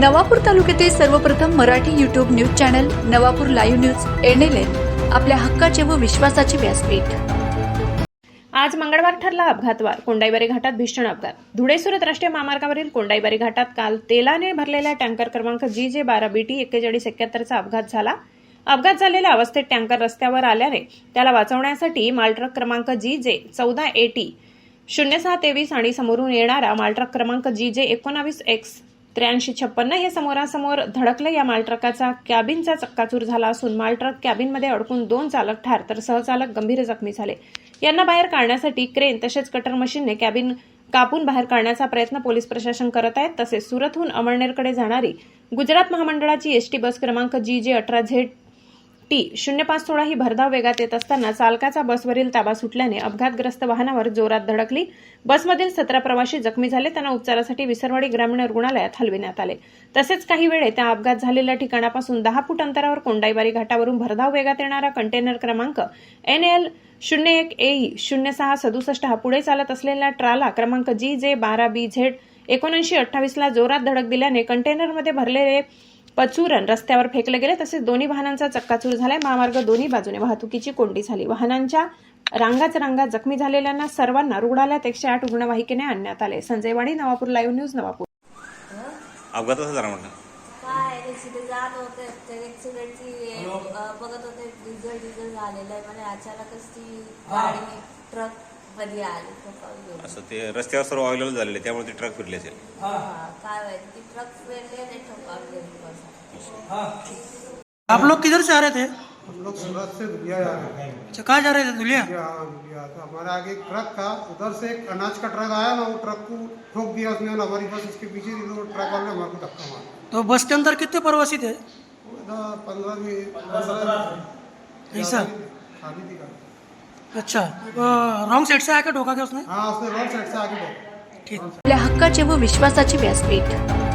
नवापूर तालुक्यातील सर्वप्रथम Marathi YouTube news channel Navapur live news NLN आपल्या हक्काचे व विश्वासाचे व्यासपीठ. आज मंगळवार ठरला अपघातवार कोंडाईबारी घाटात भीषण अपघात. धुळे सुरत राष्ट्रीय महामार्गावरील कोंडाईबारी घाटात काल तेलाने भरलेल्या टँकर क्रमांक जी जे बारा बीटी एक्केचाळीस एक्क्याहत्तरचा अपघात झाला. अपघात झालेल्या अवस्थेत टँकर रस्त्यावर आल्याने त्याला वाचवण्यासाठी मालट्रक क्रमांक जी जे चौदा एटी शून्य सहा तेवीस आणि समोरून येणारा मालट्रक क्रमांक जी जे एकोणावीस एक्स त्र्याऐंशी छप्पन्न हे समोरासमोर धडकलं. या मालट्रकाचा कॅबिनचा चक्काचूर झाला असून मालट्रक कॅबिनमध्ये अडकून दोन चालक ठार तर सहचालक गंभीर जखमी झाले. यांना बाहेर काढण्यासाठी क्रेन तसेच कटर मशीनने कॅबिन कापून बाहेर काढण्याचा प्रयत्न पोलीस प्रशासन करत आहेत. तसेच सुरतहून अमळनेरकडे जाणारी गुजरात महामंडळाची एसटी बस क्रमांक जी जे अठरा झेड टी शून्य पाच सोळा ही भरधाव वेगात येत असताना चालकाचा बसवरील ताबा सुटल्याने अपघातग्रस्त वाहनावर जोरात धडकली. बसमधील सतरा प्रवाशी जखमी झाले. त्यांना उपचारासाठी विसरवाडी ग्रामीण रुग्णालयात हलविण्यात आले. तसेच काही वेळे त्या अपघात झालेल्या ठिकाणापासून दहा फूट अंतरावर कोंडाईबारी घाटावरून भरधाव वेगात येणारा कंटेनर क्रमांक एन एल शून्य एक ए शून्य सहा सदुसष्ट हा पुढे चालत असलेल्या ट्राला क्रमांक जी जे बारा बी झेड एकोणऐंशी अठ्ठावीसला जोरात धडक दिल्याने कंटेनरमध्ये भरलेले पचुरण रस्त्यावर फेकले गेले तसेच दोन्ही वाहनांचा चक्काचूर झालाय. महामार्ग दोन्ही बाजूने वाहतुकीची कोंडी झाली. वाहनांच्या रांगाच रांगा जखमी झालेल्यांना सर्वांना रुग्णालयात एकशे आठ रुग्णवाहिकेने आणण्यात आले. Sanjay Vani Navapur live news Navapur. झाला म्हटलं काय ते तिथे जात होते. ते ऍक्सिडेंटची बघत होते. डिझेल डिझेल झालेलं आहे. म्हणजे अचानकच ती गाडी ट्रक आली. असं ते रस्त्यावर सर्व अवेलेबल झालेले त्यामुळे ते ट्रक फिरले असेल हा, काय माहिती ती ट्रक फिरली आणि ठोकावून गेली बस. आप लोग किधर से आ रहे थे? हम लोग सूरत से दुलिया जा रहे हैं। अच्छा कहाँ जा रहे थे दुलिया? दुलिया हाँ दुलिया तो हमारे आगे एक ट्रक था उधर से एक अनाज का ट्रक आया ना वो ट्रक को ठोक दिया उसने और हमारी बस उसके पीछे थी तो वो ट्रक वाले ने हमारे को धक्का मारा। तो बस के अंदर कितने प्रवासी थे? पंद्रह भी पंद्रह ऐसा? खाली थी गाड़ी अच्छा. रॉन्ग साइड से आकर ठोका क्या उसने? हाँ उसने रोड साइड से आगे ठोका ठीक. आपल्या हक्काचे व विश्वासाचे व्यासपीठ.